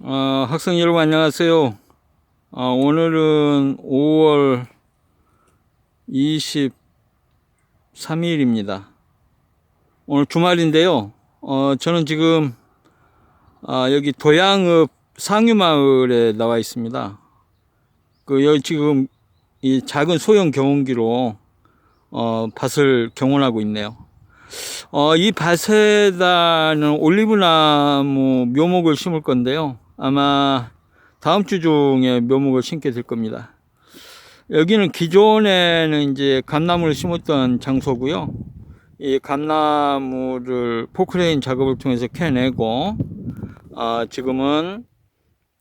어, 학생 여러분 안녕하세요. 어, 오늘은 5월 23일입니다. 오늘 주말인데요. 어, 저는 지금 아, 여기 도양읍 상유마을에 나와 있습니다. 그 여기 지금 이 작은 소형 경운기로 어, 밭을 경운하고 있네요. 어, 이 밭에다는 올리브나무 묘목을 심을 건데요. 아마 다음 주 중에 묘목을 심게 될 겁니다. 여기는 기존에는 이제 감나무를 심었던 장소고요. 이 감나무를 포크레인 작업을 통해서 캐내고 어, 지금은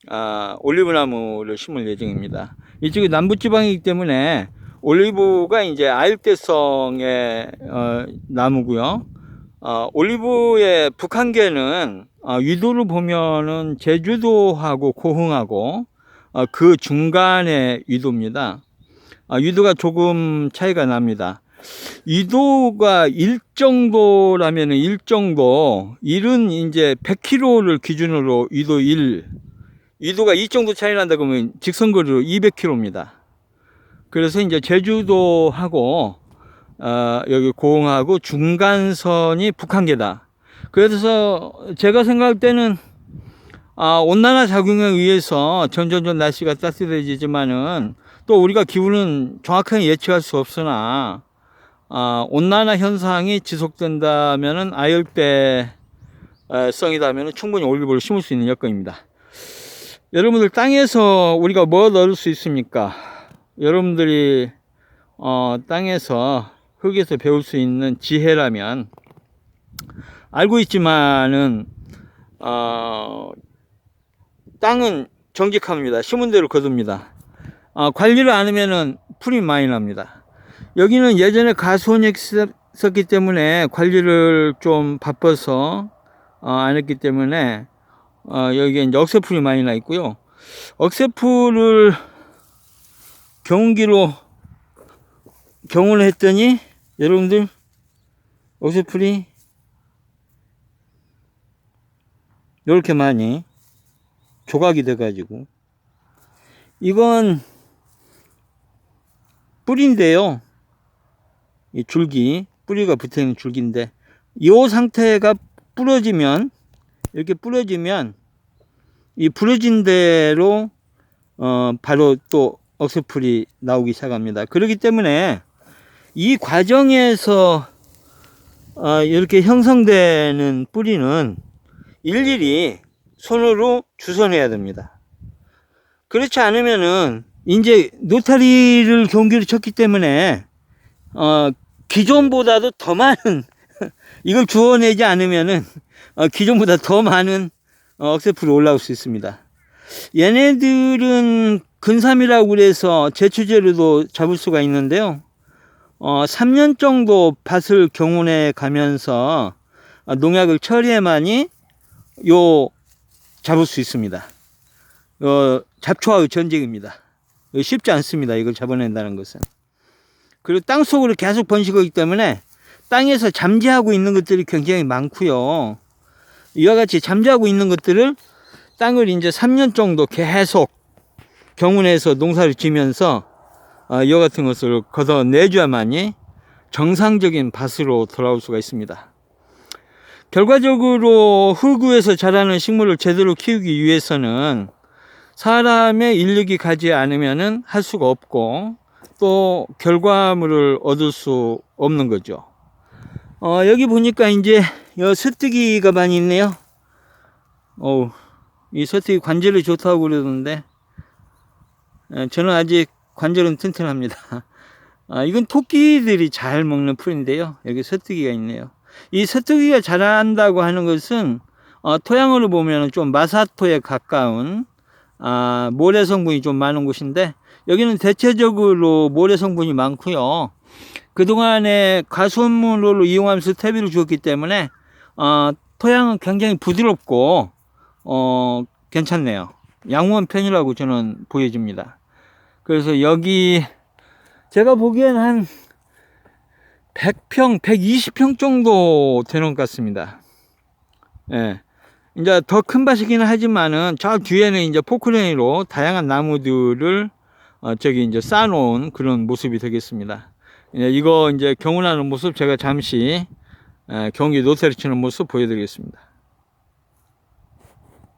아, 올리브나무를 심을 예정입니다. 이쪽이 남부지방이기 때문에 올리브가 이제 아일대성의 어, 나무고요. 어, 올리브의 북한계는 어, 위도를 보면은 제주도하고 고흥하고 어, 그 중간의 위도입니다. 어, 위도가 조금 차이가 납니다. 위도가 1 정도라면은 1 정도, 1은 이제 100km를 기준으로 위도 1, 위도가 2 정도 차이 난다 그러면 직선거리로 200km입니다. 그래서 이제 제주도하고 어, 여기 고흥하고 중간선이 북한계다. 그래서 제가 생각할 때는 아, 온난화 작용에 의해서 점점점 날씨가 따뜻해지지만은 또 우리가 기후는 정확하게 예측할 수 없으나 아, 온난화 현상이 지속된다면은 아열대성이다면은 충분히 올리브를 심을 수 있는 여건입니다. 여러분들 땅에서 우리가 뭐 넣을 수 있습니까? 여러분들이 어, 땅에서 흙에서 배울 수 있는 지혜라면 알고 있지만은 어, 땅은 정직합니다. 심은 대로 거둡니다. 어, 관리를 안 하면은 풀이 많이 납니다. 여기는 예전에 가수원이 있었기 때문에 관리를 좀 바빠서 어, 안 했기 때문에 어, 이제 억새풀이 많이 나 있고요. 억새풀을 경운기로 경운을 했더니 여러분들 억새풀이 이렇게 많이 조각이 돼 가지고 이건 뿌리인데요 이 줄기 뿌리가 붙어 있는 줄기인데 이 상태가 부러지면 이렇게 부러지면 이 부러진 대로 어 바로 또 억새풀이 나오기 시작합니다. 그렇기 때문에 이 과정에서 어 이렇게 형성되는 뿌리는 일일이 손으로 주워내야 됩니다. 그렇지 않으면은 이제 노타리를 경기를 쳤기 때문에 어 기존보다도 더 많은 이걸 주워내지 않으면은 어, 기존보다 더 많은 어, 억새풀이 올라올 수 있습니다. 얘네들은 근삼이라고 그래서 제초제로도 잡을 수가 있는데요. 어, 3년 정도 밭을 경운해 가면서 어, 농약을 처리해만이 요 잡을 수 있습니다. 어, 잡초와의 전쟁입니다. 쉽지 않습니다. 이걸 잡아낸다는 것은. 그리고 땅 속으로 계속 번식하기 때문에 땅에서 잠재하고 있는 것들이 굉장히 많고요. 이와 같이 잠자고 있는 것들을 땅을 이제 3년 정도 계속 경운해서 농사를 지면서 어, 이와 같은 것을 걷어내줘야만이 정상적인 밭으로 돌아올 수가 있습니다. 결과적으로 흙위에서 자라는 식물을 제대로 키우기 위해서는 사람의 인력이 가지 않으면 할 수가 없고 또 결과물을 얻을 수 없는 거죠. 어, 여기 보니까 이제 여 서뜨기가 많이 있네요. 어우, 이 서뜨기 관절이 좋다고 그러던데, 에, 저는 아직 관절은 튼튼합니다. 아, 이건 토끼들이 잘 먹는 풀인데요. 여기 서뜨기가 있네요. 이 서뜨기가 자란다고 하는 것은, 어, 토양으로 보면 좀 마사토에 가까운, 아, 모래 성분이 좀 많은 곳인데, 여기는 대체적으로 모래 성분이 많고요. 그동안에 가수원물로 이용하면서 퇴비를 주었기 때문에 어, 토양은 굉장히 부드럽고 어, 괜찮네요. 양호한 편이라고 저는 보여집니다. 그래서 여기 제가 보기엔 한 100평, 120평 정도 되는 것 같습니다. 예. 이제 더 큰 밭이기는 하지만은 저 뒤에는 이제 포크레인으로 다양한 나무들을 어, 저기 이제 쌓아놓은 그런 모습이 되겠습니다. 예, 이거 이제 경운하는 모습 제가 잠시 에, 경기 노태를 치는 모습 보여드리겠습니다.